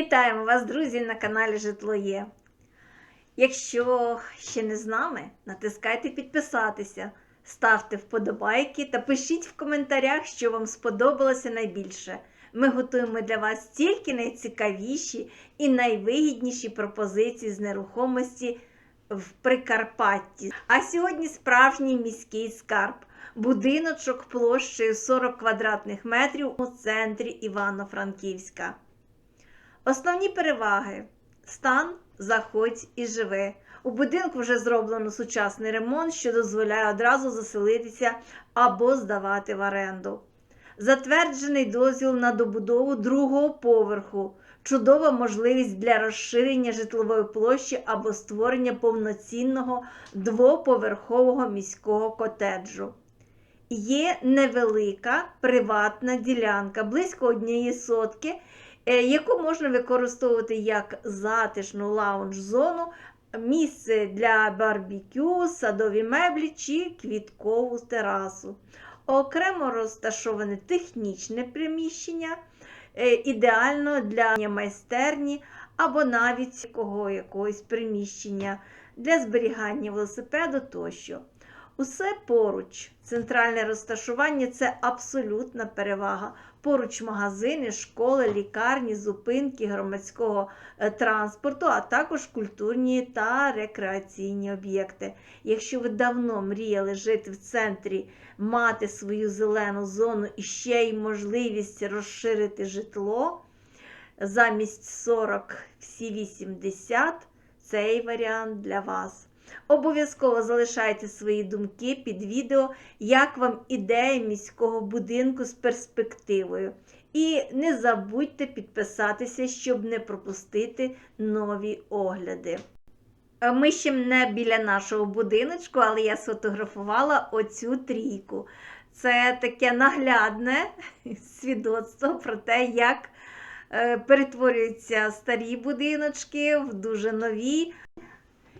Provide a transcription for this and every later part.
Вітаємо вас, друзі, на каналі Житло Є. Якщо ще не з нами, натискайте підписатися, ставте вподобайки та пишіть в коментарях, що вам сподобалося найбільше. Ми готуємо для вас тільки найцікавіші і найвигідніші пропозиції з нерухомості в Прикарпатті. А сьогодні справжній міський скарб. Будиночок площею 40 квадратних метрів у центрі Івано-Франківська. Основні переваги: стан, заходь і живи. У будинку вже зроблено сучасний ремонт, що дозволяє одразу заселитися або здавати в оренду. Затверджений дозвіл на добудову другого поверху. Чудова можливість для розширення житлової площі або створення повноцінного двоповерхового міського котеджу. Є невелика приватна ділянка близько однієї сотки, яку можна використовувати як затишну лаунж-зону, місце для барбекю, садові меблі чи квіткову терасу. Окремо розташоване технічне приміщення, е, ідеально для майстерні або навіть якого якогось приміщення для зберігання велосипеду тощо. Усе поруч. Центральне розташування це абсолютна перевага. Поруч магазини, школи, лікарні, зупинки громадського е, транспорту, а також культурні та рекреаційні об'єкти. Якщо ви давно мріяли жити в центрі, мати свою зелену зону і ще й можливість розширити житло замість 40 всі 80, цей варіант для вас. Обов'язково залишайте свої думки під відео, як вам ідея міського будинку з перспективою. І не забудьте підписатися, щоб не пропустити нові огляди. Ми ще не біля нашого будиночку, але я сфотографувала оцю трійку. Це таке наглядне свідоцтво про те, як е, перетворюються старі будиночки в дуже нові.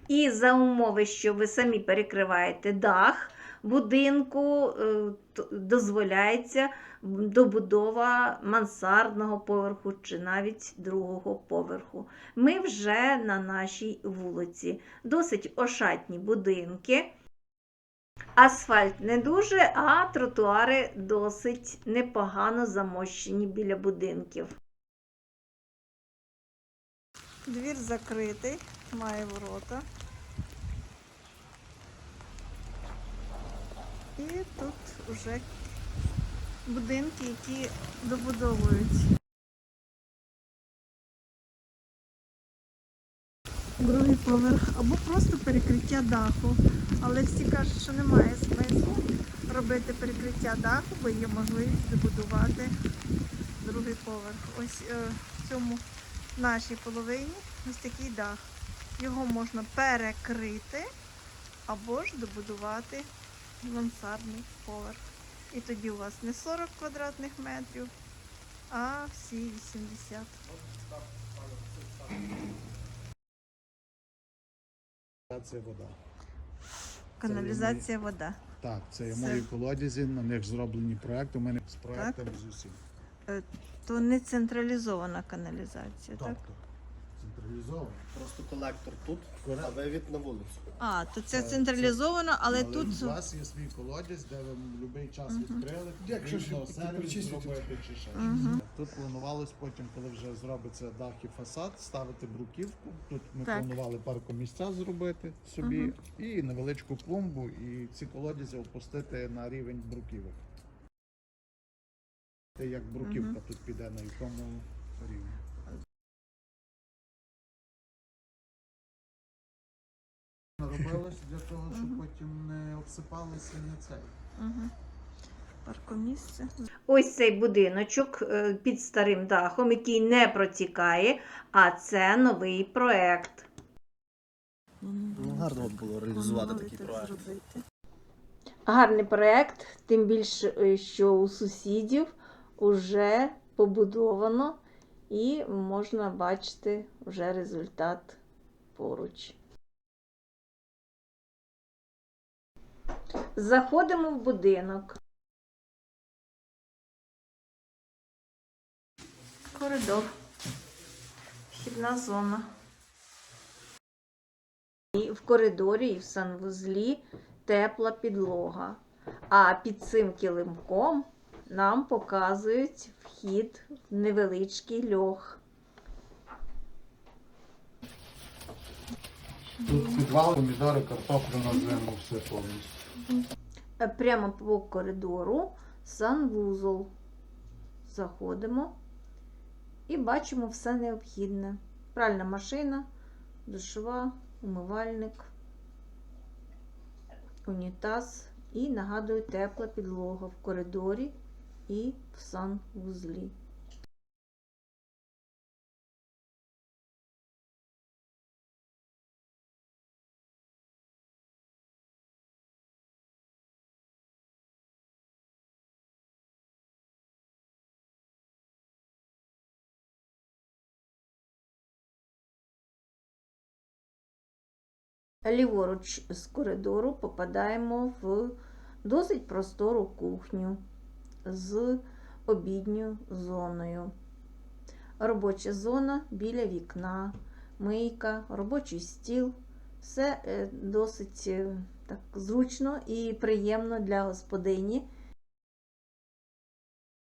І за умови, що ви самі перекриваєте дах будинку, е, дозволяється добудова мансардного поверху чи навіть другого поверху. Ми вже на нашій вулиці. Досить ошатні будинки. Асфальт не дуже, а тротуари досить непогано замощені біля будинків. Двір закритий, має ворота. І тут вже будинки, які добудовують. Другий поверх або просто перекриття даху. Але всі кажуть, що немає смислу робити перекриття даху, бо є можливість добудувати другий поверх. Ось е, в цьому нашій половині ось такий дах. Його можна перекрити або ж добудувати мансардний поверх. І тоді у вас не 40 квадратних метрів, а всі 80. Каналізація вода. Каналізація вода. Так, це є мої колодязі, на них зроблені проекти. У мене з проектом з усім. То не централізована каналізація, так? Тобто централізовано. Просто колектор тут, а вивід на вулицю. А, то це Це- централізовано, але Але тут. у вас є свій колодязь, де ви в будь-який час відкрили, Якщо ж сервіс зробити чи ще щось. Тут планувалось потім, коли вже зробиться дах і фасад, ставити бруківку. Тут ми Так. планували паркомісця зробити собі і невеличку клумбу, і ці колодязі опустити на рівень бруківок. Те, Як бруківка Мгм. тут піде на якому рівні. Робилось для того, щоб Мгм. потім не обсипалися на цей. Угу. Паркомісце. Ось цей будиночок е, під старим дахом, який не протікає, а це новий проект. Ну, гарно було реалізувати такий проект. Гарний проект, тим більше, е, що у сусідів вже побудовано і можна бачити вже результат поруч. Заходимо в будинок. Коридор. Вхідна зона. І в коридорі і в санвузлі тепла підлога. А під цим килимком нам показують вхід в невеличкий льох. Тут підвал, помідори, картоплю назвемо все повністю. Е, Прямо по коридору санвузол. Заходимо і бачимо все необхідне. Пральна машина, душова, умивальник, унітаз і, нагадую, тепла підлога в коридорі і в санвузлі. Ліворуч з коридору попадаємо в досить простору кухню з обідньою зоною. Робоча зона біля вікна, мийка, робочий стіл. Все е, досить е, так зручно і приємно для господині.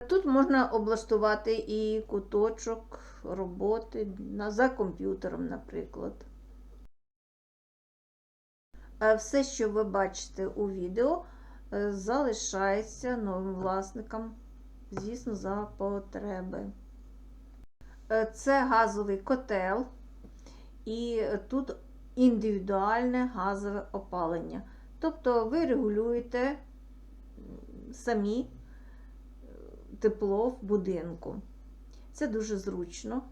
Тут можна облаштувати і куточок роботи за комп'ютером, наприклад. Е, Все, що ви бачите у відео, залишається новим власникам, звісно, за потреби. Е, Це газовий котел, і тут індивідуальне газове опалення. Тобто ви регулюєте самі е, тепло в будинку. Це дуже зручно.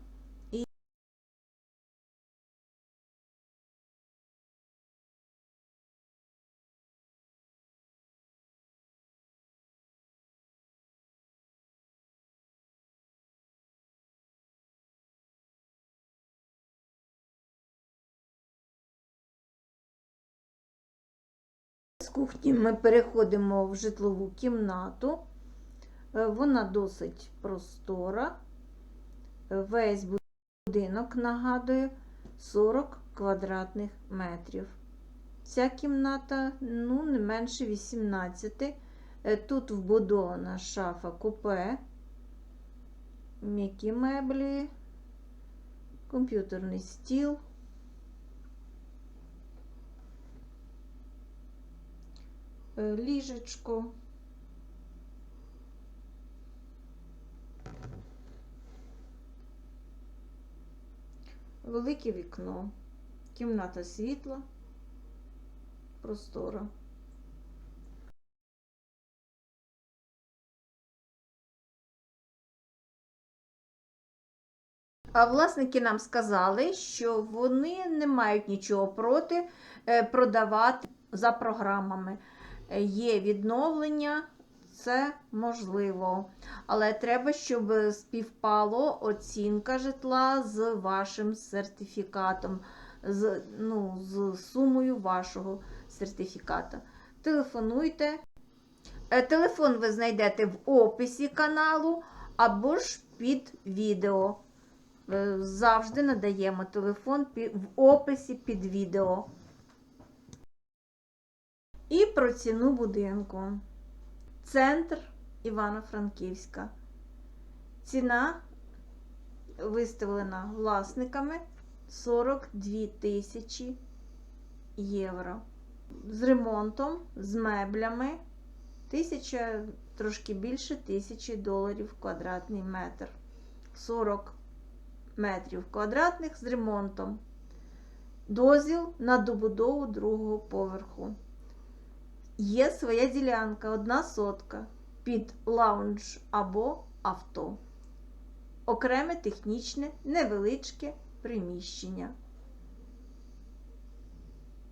З кухні ми переходимо в житлову кімнату. Е, Вона досить простора. Весь будинок нагадує 40 квадратних метрів. Ця кімната ну, не менше 18. Е, Тут вбудована шафа купе, м'які меблі, комп'ютерний стіл. Ліжечко. Велике вікно, кімната світла, простора. А власники нам сказали, що вони не мають нічого проти е, продавати за програмами. Є відновлення, це можливо. Але треба, щоб співпало оцінка житла з вашим сертифікатом, з, ну, з сумою вашого сертифіката. Телефонуйте. Е, Телефон ви знайдете в описі каналу або ж під відео. Е, Завжди надаємо телефон в описі під відео. І про ціну будинку. Центр Івано-Франківська. Ціна виставлена власниками 42 тисячі євро. З ремонтом, з меблями, тисяча, трошки більше тисячі доларів квадратний метр. 40 метрів квадратних з ремонтом. Дозвіл на добудову другого поверху. Є своя ділянка, одна сотка під лаунж або авто. Окреме технічне невеличке приміщення.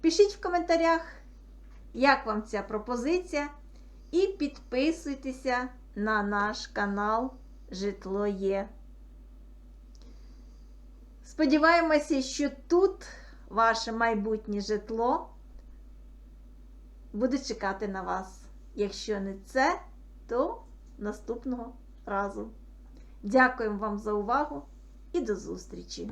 Пишіть в коментарях, як вам ця пропозиція, і підписуйтеся на наш канал Житло Є. Сподіваємося, що тут ваше майбутнє житло буде чекати на вас. Якщо не це, то наступного разу. Дякуємо вам за увагу і до зустрічі!